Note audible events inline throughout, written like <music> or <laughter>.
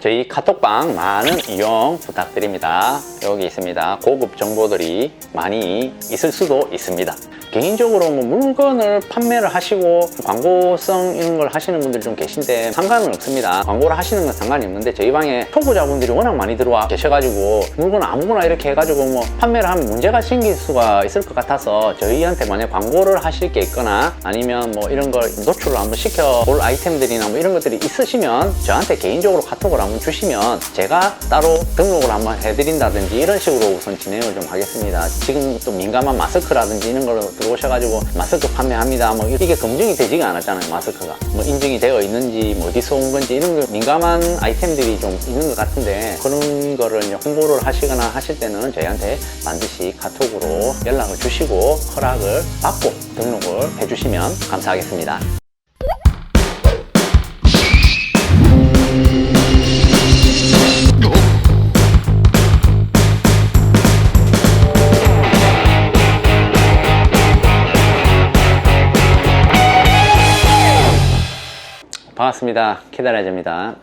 저희 카톡방 많은 이용 부탁드립니다. 여기 있습니다. 고급 정보들이 많이 있을 수도 있습니다. 개인적으로 뭐 물건을 판매를 하시고 광고성 이런 걸 하시는 분들이 좀 계신데 상관은 없습니다. 광고를 하시는 건 상관이 없는데 저희 방에 초보자분들이 워낙 많이 들어와 계셔가지고 물건 아무거나 이렇게 해가지고 뭐 판매를 하면 문제가 생길 수가 있을 것 같아서 저희한테 만약 광고를 하실 게 있거나 아니면 뭐 이런 걸 노출을 한번 시켜볼 아이템들이나 뭐 이런 것들이 있으시면 저한테 개인적으로 카톡을 한번 주시면 제가 따로 등록을 한번 해드린다든지 이런 식으로 우선 진행을 좀 하겠습니다. 지금 또 민감한 마스크라든지 이런 걸로 들어오셔가지고 마스크 판매합니다. 뭐 이게 검증이 되지가 않았잖아요. 마스크가 뭐 인증이 되어 있는지 뭐 어디서 온 건지 이런 거 민감한 아이템들이 좀 있는 것 같은데 그런 거를 홍보를 하시거나 하실 때는 저희한테 반드시 카톡으로 연락을 주시고 허락을 받고 등록을 해주시면 감사하겠습니다. 반갑습니다. 키다라즈입니다.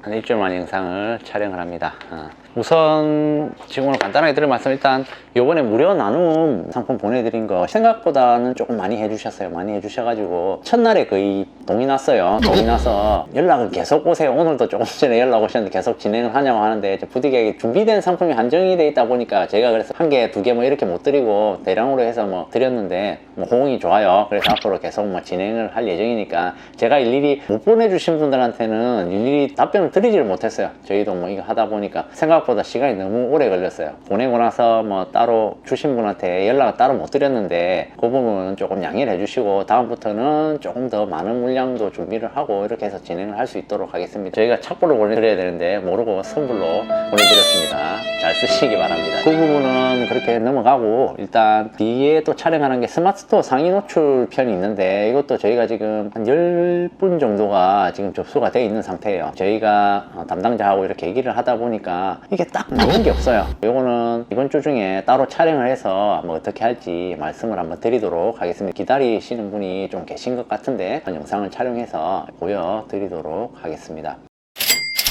한 일주일 만에 영상을 촬영을 합니다. 어. 우선 지금 오늘 간단하게 드릴 말씀 일단 요번에 무료 나눔 상품 보내드린 거 생각보다는 조금 많이 해주셨어요. 많이 해주셔가지고 첫날에 거의 동이 났어요. 동이 나서 연락을 계속 오세요. 오늘도 조금 <laughs> 전에 연락 오셨는데 계속 진행을 하냐고 하는데 부득이하게 준비된 상품이 한정이 돼 있다 보니까 제가 그래서 한 개, 두 개 뭐 이렇게 못 드리고 대량으로 해서 뭐 드렸는데 뭐 호응이 좋아요. 그래서 앞으로 계속 뭐 진행을 할 예정이니까 제가 일일이 못 보내주신 분들한테는 일일이 답변을 드리지를 못했어요. 저희도 뭐 이거 하다 보니까 생각 보다 시간이 너무 오래 걸렸어요. 보내고 나서 뭐 따로 주신 분한테 연락을 따로 못 드렸는데 그 부분은 조금 양해를 해주시고 다음부터는 조금 더 많은 물량도 준비를 하고 이렇게 해서 진행을 할 수 있도록 하겠습니다. 저희가 착보로 보내드려야 되는데 모르고 선불로 보내드렸습니다. 잘 쓰시기 바랍니다. 그 부분은 그렇게 넘어가고 일단 뒤에 또 촬영하는 게 스마트스토어 상위 노출 편이 있는데 이것도 저희가 지금 한 10분 정도가 지금 접수가 돼 있는 상태예요. 저희가 어, 담당자하고 이렇게 얘기를 하다 보니까 이게 딱 나온 게 없어요. 이거는 이번 주 중에 따로 촬영을 해서 뭐 어떻게 할지 말씀을 한번 드리도록 하겠습니다. 기다리시는 분이 좀 계신 것 같은데 영상을 촬영해서 보여드리도록 하겠습니다.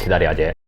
기다려야지.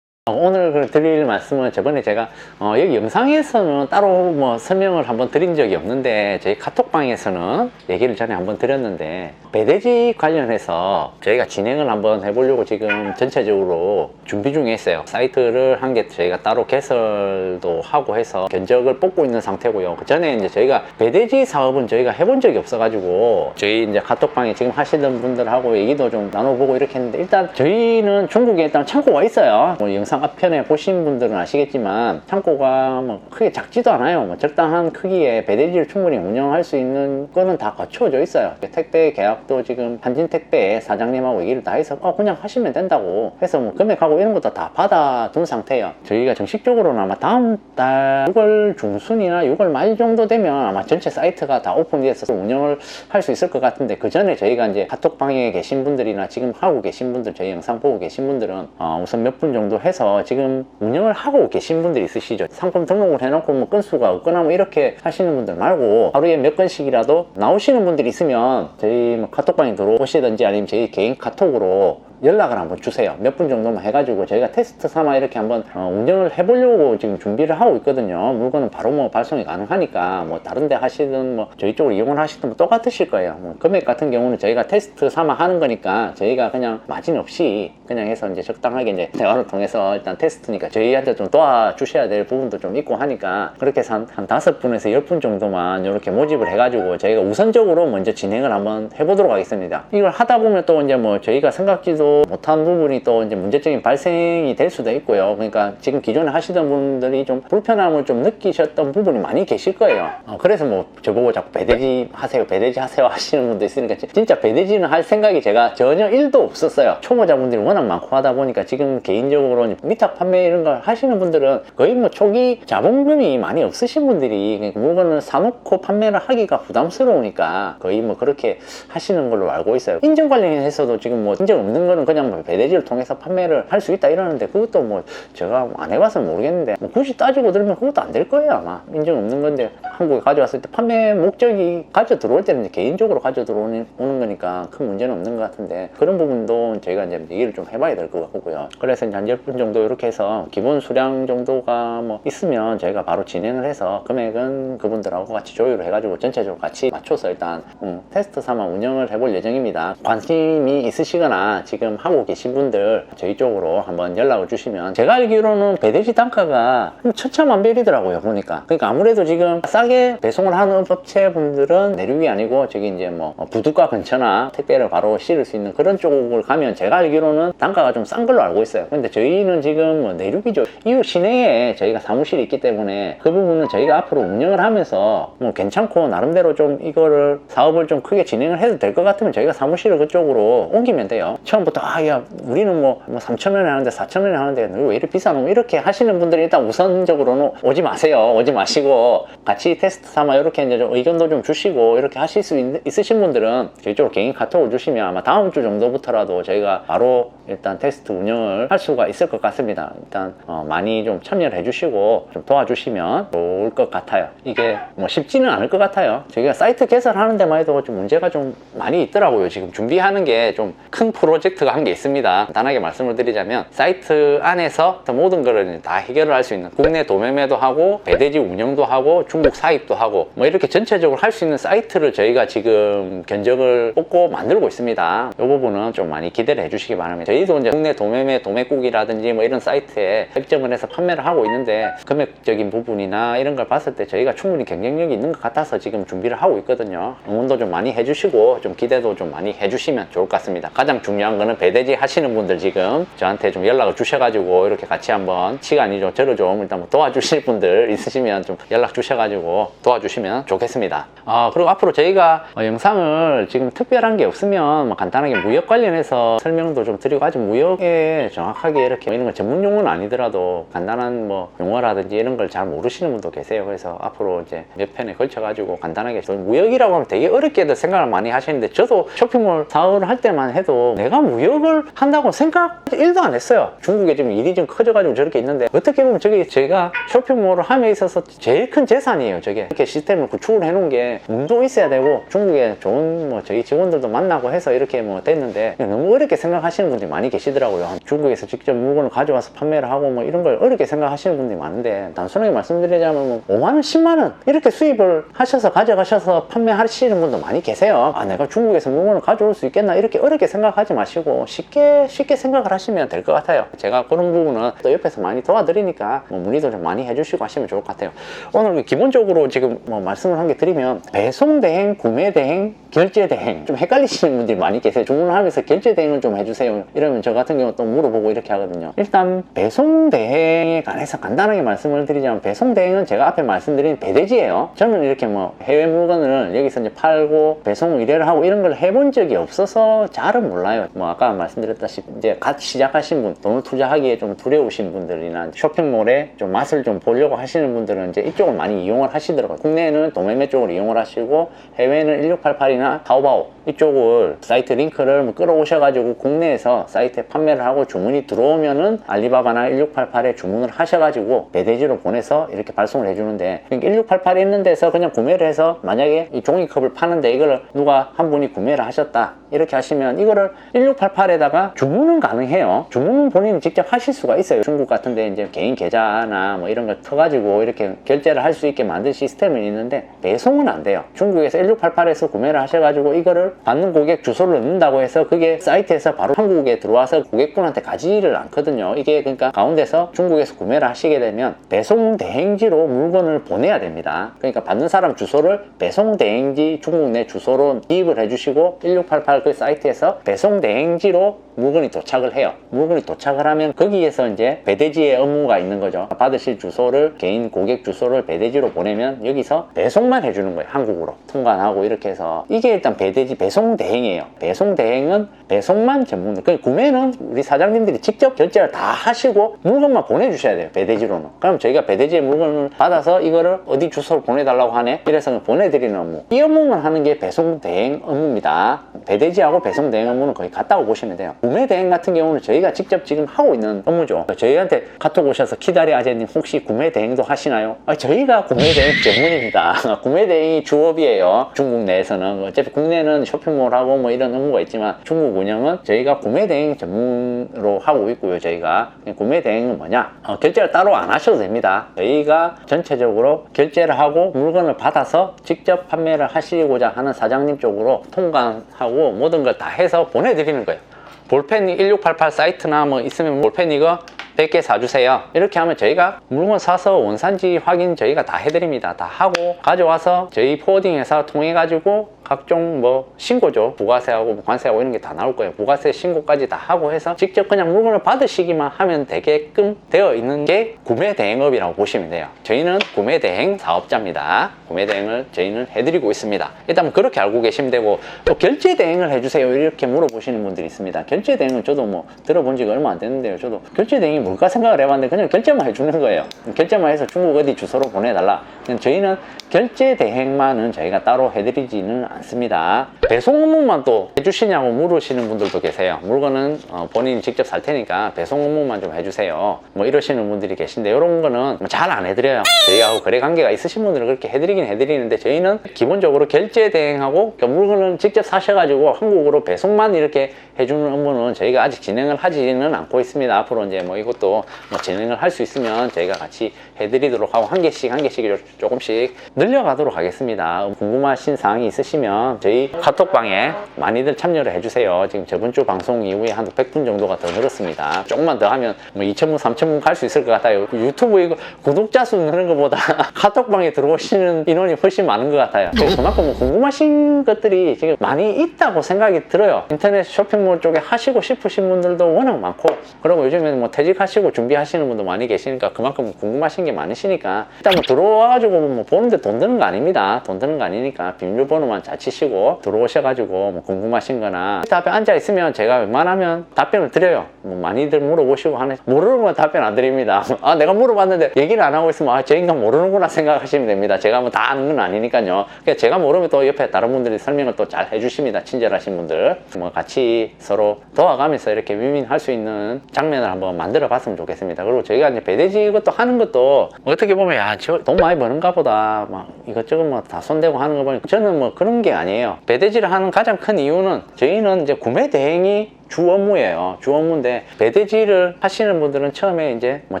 어, 오늘 그 드릴 말씀은 저번에 제가 어, 여기 영상에서는 따로 뭐 설명을 한번 드린 적이 없는데 저희 카톡방에서는 얘기를 전에 한번 드렸는데 배대지 관련해서 저희가 진행을 한번 해보려고 지금 전체적으로 준비 중에 있어요. 사이트를 한 개 저희가 따로 개설도 하고 해서 견적을 뽑고 있는 상태고요. 그 전에 이제 저희가 배대지 사업은 저희가 해본 적이 없어 가지고 저희 이제 카톡방에 지금 하시던 분들하고 얘기도 좀 나눠보고 이렇게 했는데 일단 저희는 중국에 일단 창고가 있어요. 뭐 영상 앞편에 보신 분들은 아시겠지만 창고가 뭐 크게 작지도 않아요. 뭐 적당한 크기의 배대지를 충분히 운영할 수 있는 거는 다 갖추어져 있어요. 택배 계약도 지금 한진택배 사장님하고 얘기를 다 해서 어 그냥 하시면 된다고 해서 뭐 금액하고 이런 것도 다 받아둔 상태예요. 저희가 정식적으로는 아마 다음 달 6월 중순이나 6월 말 정도 되면 아마 전체 사이트가 다 오픈돼서 운영을 할 수 있을 것 같은데 그 전에 저희가 이제 카톡방에 계신 분들이나 지금 하고 계신 분들 저희 영상 보고 계신 분들은 어, 우선 몇 분 정도 해서 지금 운영을 하고 계신 분들이 있으시죠? 상품 등록을 해놓고 뭐 건수가 없거나 뭐 이렇게 하시는 분들 말고 하루에 몇 건씩이라도 나오시는 분들이 있으면 저희 뭐 카톡방에 들어오시든지 아니면 저희 개인 카톡으로 연락을 한번 주세요. 몇 분 정도만 해가지고 저희가 테스트 삼아 이렇게 한번 어, 운영을 해보려고 지금 준비를 하고 있거든요. 물건은 바로 뭐 발송이 가능하니까 뭐 다른데 하시든 뭐 저희 쪽으로 이용을 하시든 뭐 똑같으실 거예요. 뭐 금액 같은 경우는 저희가 테스트 삼아 하는 거니까 저희가 그냥 마진 없이 그냥 해서 이제 적당하게 이제 대화를 통해서 일단 테스트니까 저희한테 좀 도와주셔야 될 부분도 좀 있고 하니까 그렇게 해서 한, 한 다섯 분에서 열 분 정도만 이렇게 모집을 해가지고 저희가 우선적으로 먼저 진행을 한번 해보도록 하겠습니다. 이걸 하다 보면 또 이제 뭐 저희가 생각지도 못한 부분이 또 이제 문제점이 발생이 될 수도 있고요. 그러니까 지금 기존에 하시던 분들이 좀 불편함을 좀 느끼셨던 부분이 많이 계실 거예요. 어, 그래서 뭐 저보고 자꾸 배대지 하세요, 배대지 하세요 <laughs> 하시는 분도 있으니까 진짜 배대지는 할 생각이 제가 전혀 1도 없었어요. 초보자분들이 워낙 많고 하다 보니까 지금 개인적으로 미탁 판매 이런 걸 하시는 분들은 거의 뭐 초기 자본금이 많이 없으신 분들이 그러니까 물건을 사놓고 판매를 하기가 부담스러우니까 거의 뭐 그렇게 하시는 걸로 알고 있어요. 인증 관련해서도 지금 뭐 인증 없는 거는 그냥 뭐 배대지를 통해서 판매를 할 수 있다 이러는데 그것도 뭐 제가 안 해봐서 모르겠는데 뭐 굳이 따지고 들면 그것도 안 될 거예요 아마 인증 없는 건데 한국에 가져왔을 때 판매 목적이 가져 들어올 때는 개인적으로 가져 들어오는 오는 거니까 큰 문제는 없는 것 같은데 그런 부분도 저희가 이제 얘기를 좀 해봐야 될 것 같고요. 그래서 이제 한 10분 정도 이렇게 해서 기본 수량 정도가 뭐 있으면 저희가 바로 진행을 해서 금액은 그분들하고 같이 조율을 해가지고 전체적으로 같이 맞춰서 일단 음, 테스트 삼아 운영을 해볼 예정입니다. 관심이 있으시거나 지금 하고 계신 분들 저희 쪽으로 한번 연락을 주시면 제가 알기로는 배대지 단가가 한 천차만별이더라고요 보니까. 그러니까 아무래도 지금 싸게 배송을 하는 업체 분들은 내륙이 아니고 저기 이제 뭐 부두가 근처나 택배를 바로 실을 수 있는 그런 쪽을 가면 제가 알기로는 단가가 좀 싼 걸로 알고 있어요. 근데 저희는 지금 뭐 내륙이죠. 이후 시내에 저희가 사무실이 있기 때문에 그 부분은 저희가 앞으로 운영을 하면서 뭐 괜찮고 나름대로 좀 이거를 사업을 좀 크게 진행을 해도 될 것 같으면 저희가 사무실을 그쪽으로 옮기면 돼요. 처음부터 아 야 우리는 뭐, 뭐 3천 원에 하는데 4천 원에 하는데 너왜 이렇게 비싸노? 이렇게 하시는 분들이 일단 우선적으로는 오지 마세요. 오지 마시고 같이 테스트 삼아 이렇게 이제 좀 의견도 좀 주시고 이렇게 하실 수 있, 있으신 분들은 저희 쪽으로 개인 카톡을 주시면 아마 다음 주 정도부터라도 저희가 바로 일단 테스트 운영을 할 수가 있을 것 같습니다. 일단 어, 많이 좀 참여를 해주시고 좀 도와주시면 좋을 것 같아요. 이게 뭐 쉽지는 않을 것 같아요. 저희가 사이트 개설하는 데만 해도 좀 문제가 좀 많이 있더라고요. 지금 준비하는 게 좀 큰 프로젝트 가 한 게 있습니다. 간단하게 말씀을 드리자면 사이트 안에서 모든 거를 다 해결을 할 수 있는 국내 도매매도 하고 배대지 운영도 하고 중국 사입도 하고 뭐 이렇게 전체적으로 할 수 있는 사이트를 저희가 지금 견적을 뽑고 만들고 있습니다. 이 부분은 좀 많이 기대를 해주시기 바랍니다. 저희도 이제 국내 도매매 도매국이라든지 뭐 이런 사이트에 설정을 해서 판매를 하고 있는데 금액적인 부분이나 이런 걸 봤을 때 저희가 충분히 경쟁력이 있는 것 같아서 지금 준비를 하고 있거든요. 응원도 좀 많이 해주시고 좀 기대도 좀 많이 해주시면 좋을 것 같습니다. 가장 중요한 거는 배대지 하시는 분들 지금 저한테 좀 연락을 주셔가지고 이렇게 같이 한번 시간이 좀 저를 좀 일단 뭐 도와주실 분들 <laughs> 있으시면 좀 연락 주셔가지고 도와주시면 좋겠습니다. 아 그리고 앞으로 저희가 어, 영상을 지금 특별한 게 없으면 뭐 간단하게 무역 관련해서 설명도 좀 드리고 아직 무역에 정확하게 이렇게 이런 거 전문 용어는 아니더라도 간단한 뭐 용어라든지 이런 걸 잘 모르시는 분도 계세요. 그래서 앞으로 이제 몇 편에 걸쳐 가지고 간단하게 저 무역이라고 하면 되게 어렵게도 생각을 많이 하시는데 저도 쇼핑몰 사업을 할 때만 해도 내가 무역을 한다고 생각 1도 안 했어요. 중국에 지금 일이 좀 커져가지고 저렇게 있는데 어떻게 보면 저게 제가 쇼핑몰을 함에 있어서 제일 큰 재산이에요 저게. 이렇게 시스템을 구축을 해놓은 게 운도 있어야 되고 중국에 좋은 뭐 저희 직원들도 만나고 해서 이렇게 뭐 됐는데 너무 어렵게 생각하시는 분들이 많이 계시더라고요. 중국에서 직접 물건을 가져와서 판매를 하고 뭐 이런 걸 어렵게 생각하시는 분들이 많은데 단순하게 말씀드리자면 뭐 5만 원 10만 원 이렇게 수입을 하셔서 가져가셔서 판매하시는 분도 많이 계세요. 아 내가 중국에서 물건을 가져올 수 있겠나 이렇게 어렵게 생각하지 마시고 쉽게 쉽게 생각을 하시면 될 것 같아요. 제가 그런 부분은 또 옆에서 많이 도와드리니까 뭐 문의도 좀 많이 해주시고 하시면 좋을 것 같아요. 오늘 기본적으로 지금 뭐 말씀을 한 게 드리면 배송 대행, 구매 대행, 결제 대행 좀 헷갈리시는 분들이 많이 계세요. 주문을 하면서 결제 대행을 좀 해주세요. 이러면 저 같은 경우 또 물어보고 이렇게 하거든요. 일단 배송 대행에 관해서 간단하게 말씀을 드리자면 배송 대행은 제가 앞에 말씀드린 배대지예요. 저는 이렇게 뭐 해외 물건을 여기서 이제 팔고 배송 의뢰를 하고 이런 걸 해본 적이 없어서 잘은 몰라요. 뭐 아까 말씀드렸다시피 이제 갓 시작하신 분 돈을 투자하기에 좀 두려우신 분들이나 쇼핑몰에 좀 맛을 좀 보려고 하시는 분들은 이제 이쪽을 많이 이용을 하시더라고요. 국내에는 도매매 쪽을 이용을 하시고 해외는 1688이나 타오바오 이쪽을 사이트 링크를 뭐 끌어오셔가지고 국내에서 사이트에 판매를 하고 주문이 들어오면은 알리바바나 1688에 주문을 하셔가지고 배대지로 보내서 이렇게 발송을 해주는데 1688 있는 데서 그냥 구매를 해서 만약에 이 종이컵을 파는데 이거를 누가 한 분이 구매를 하셨다 이렇게 하시면 이거를 1688에다가 주문은 가능해요. 주문은 본인이 직접 하실 수가 있어요. 중국 같은데 이제 개인 계좌나 뭐 이런 걸 터가지고 이렇게 결제를 할 수 있게 만든 시스템은 있는데 배송은 안 돼요. 중국에서 1688에서 구매를 하셔가지고 이거를 받는 고객 주소를 넣는다고 해서 그게 사이트에서 바로 한국에 들어와서 고객분한테 가지를 않거든요. 이게 그러니까 가운데서 중국에서 구매를 하시게 되면 배송 대행지로 물건을 보내야 됩니다. 그러니까 받는 사람 주소를 배송 대행지 중국 내 주소로 기입을 해주시고 1688그 사이트에서 배송 대행지로 물건이 도착을 해요. 물건이 도착을 하면 거기에서 이제 배대지의 업무가 있는 거죠. 받으실 주소를 개인 고객 주소를 배대지로 보내면 여기서 배송만 해주는 거예요. 한국으로. 통관하고 이렇게 해서. 이게 일단 배대지 배송 대행이에요. 배송 대행은 배송만 전문 그 구매는 우리 사장님들이 직접 결제를 다 하시고 물건만 보내주셔야 돼요. 배대지로는. 그럼 저희가 배대지의 물건을 받아서 이거를 어디 주소로 보내달라고 하네? 이래서 보내드리는 업무. 이 업무만 하는 게 배송 대행 업무입니다. 배대 배대지하고 배송 대행 업무는 거의 같다고 보시면 돼요. 구매 대행 같은 경우는 저희가 직접 지금 하고 있는 업무죠. 저희한테 카톡 오셔서 키다리 아재님 혹시 구매 대행도 하시나요? 아, 저희가 구매 대행 전문입니다. <laughs> 구매 대행이 주업이에요. 중국 내에서는 어차피 국내는 쇼핑몰하고 뭐 이런 업무가 있지만 중국 운영은 저희가 구매 대행 전문으로 하고 있고요. 저희가 구매 대행은 뭐냐? 어, 결제를 따로 안 하셔도 됩니다. 저희가 전체적으로 결제를 하고 물건을 받아서 직접 판매를 하시고자 하는 사장님 쪽으로 통관하고 모든 걸 다 해서 보내드리는 거예요. 볼펜 1688 사이트나 뭐 있으면 볼펜 이거 100개 사주세요. 이렇게 하면 저희가 물건 사서 원산지 확인 저희가 다 해드립니다. 다 하고 가져와서 저희 포워딩 회사 통해 가지고 각종 뭐 신고죠. 부가세하고 뭐 관세하고 이런 게 다 나올 거예요. 부가세 신고까지 다 하고 해서 직접 그냥 물건을 받으시기만 하면 되게끔 되어 있는 게 구매 대행업이라고 보시면 돼요. 저희는 구매 대행 사업자입니다. 구매 대행을 저희는 해드리고 있습니다. 일단 뭐 그렇게 알고 계시면 되고 또 결제 대행을 해주세요. 이렇게 물어보시는 분들이 있습니다. 결제 대행은 저도 뭐 들어본 지가 얼마 안 됐는데요. 저도 결제 대행이 뭘까 생각을 해봤는데 그냥 결제만 해주는 거예요. 결제만 해서 중국 어디 주소로 보내달라. 저희는 결제 대행만은 저희가 따로 해드리지는 않습니다. 배송 업무만 또 해주시냐고 물으시는 분들도 계세요. 물건은 어, 본인이 직접 살 테니까 배송 업무만 좀 해주세요. 뭐 이러시는 분들이 계신데 이런 거는 잘 안 해드려요. 저희하고 거래 관계가 있으신 분들은 그렇게 해드리긴 해드리는데 저희는 기본적으로 결제 대행하고 그 물건을 직접 사셔가지고 한국으로 배송만 이렇게 해주는 업무는 저희가 아직 진행을 하지는 않고 있습니다. 앞으로 이제 뭐 이것 도뭐 진행을 할 수 있으면 저희가 같이 해드리도록 하고 한 개씩 한 개씩 조금씩 늘려가도록 하겠습니다. 궁금하신 사항이 있으시면 저희 카톡방에 많이들 참여를 해주세요. 지금 저번 주 방송 이후에 한 100분 정도가 더 늘었습니다. 조금만 더 하면 뭐 2,000분, 3,000분 갈 수 있을 것 같아요. 유튜브 이거 구독자 수 느는 것보다 <laughs> 카톡방에 들어오시는 인원이 훨씬 많은 것 같아요. 그만큼 뭐 궁금하신 것들이 지금 많이 있다고 생각이 들어요. 인터넷 쇼핑몰 쪽에 하시고 싶으신 분들도 워낙 많고 그리고 요즘에는 뭐 퇴직하 시고 준비하시는 분도 많이 계시니까 그만큼 궁금하신 게 많으시니까 일단 뭐 들어와가지고 뭐 보는데 돈 드는 거 아닙니다. 돈 드는 거 아니니까 비밀번호만 잘 치시고 들어오셔가지고 뭐 궁금하신 거나 그 앞에 앉아 있으면 제가 웬만하면 답변을 드려요. 뭐 많이들 물어보시고 하는 모르는 건 답변 안 드립니다. <laughs> 아 내가 물어봤는데 얘기를 안 하고 있으면 아저 인간 모르는구나 생각하시면 됩니다. 제가 뭐 다 아는 건 아니니까요. 그러니까 제가 모르면 또 옆에 다른 분들이 설명을 또 잘 해주십니다. 친절하신 분들 뭐 같이 서로 도와가면서 이렇게 위민할 수 있는 장면을 한번 만들어 봤으면 좋겠습니다. 그리고 저희가 이제 배대지 이것도 하는 것도 어떻게 보면 야 저 돈 많이 버는가 보다 막 이것저것 뭐 다 손대고 하는 거 보니까 저는 뭐 그런 게 아니에요. 배대지를 하는 가장 큰 이유는 저희는 이제 구매 대행이 주 업무예요. 주 업무인데 배대지를 하시는 분들은 처음에 이제 뭐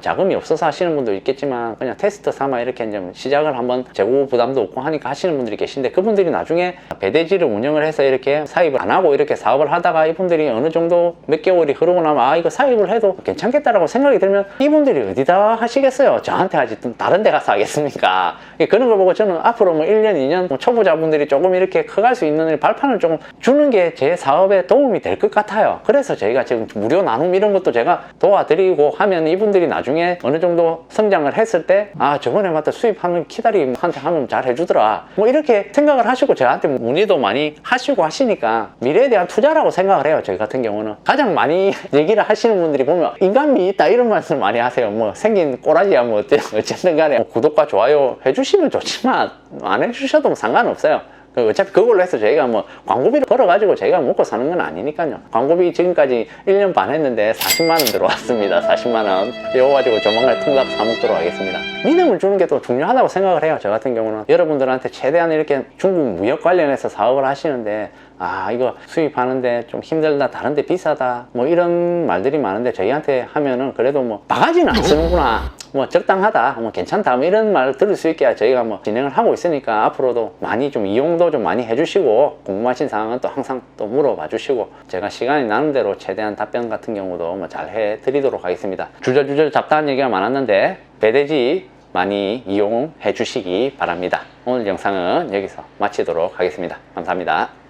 자금이 없어서 하시는 분도 있겠지만 그냥 테스트 삼아 이렇게 이제 시작을 한번 재고 부담도 없고 하니까 하시는 분들이 계신데 그분들이 나중에 배대지를 운영을 해서 이렇게 사입을 안 하고 이렇게 사업을 하다가 이분들이 어느 정도 몇 개월이 흐르고 나면 아 이거 사입을 해도 괜찮겠다라고 생각이 들면 이분들이 어디다 하시겠어요? 저한테 하지 다른 데 가서 하겠습니까? 그런 걸 보고 저는 앞으로 뭐 1년, 2년 뭐 초보자분들이 조금 이렇게 커갈 수 있는 발판을 조금 주는 게 제 사업에 도움이 될 것 같아요. 그래서 저희가 지금 무료 나눔 이런 것도 제가 도와드리고 하면 이분들이 나중에 어느 정도 성장을 했을 때 아 저번에 맞다 수입하는 키다리한테 하면 잘 해주더라. 뭐 이렇게 생각을 하시고 저한테 문의도 많이 하시고 하시니까 미래에 대한 투자라고 생각을 해요 저희 같은 경우는. 가장 많이 <laughs> 얘기를 하시는 분들이 보면 인간미 있다 이런 말씀 을 많이 하세요. 뭐 생긴 꼬라지야 뭐 어쨌든 간에. 뭐 구독과 좋아요 해주시면 좋지만 안 해주셔도 상관없어요. 그 어차피 그걸로 해서 저희가 뭐 광고비를 벌어가지고 저희가 먹고 사는 건 아니니까요. 광고비 지금까지 1년 반 했는데 40만 원 들어왔습니다. <laughs> 40만 원. 이거 가지고 조만간 통닭 사 먹도록 하겠습니다. 믿음을 주는 게 또 중요하다고 생각을 해요. 저 같은 경우는 여러분들한테 최대한 이렇게 중국 무역 관련해서 사업을 하시는데 아 이거 수입하는데 좀 힘들다 다른데 비싸다 뭐 이런 말들이 많은데 저희한테 하면은 그래도 뭐 바가지는 안 쓰는구나 뭐 적당하다 뭐 괜찮다 뭐 이런 말을 들을 수 있게 저희가 뭐 진행을 하고 있으니까 앞으로도 많이 좀 이용도 좀 많이 해주시고 궁금하신 사항은 또 항상 또 물어봐 주시고 제가 시간이 나는 대로 최대한 답변 같은 경우도 뭐 잘 해드리도록 하겠습니다. 주저주저 잡다한 얘기가 많았는데 배대지 많이 이용해 주시기 바랍니다. 오늘 영상은 여기서 마치도록 하겠습니다. 감사합니다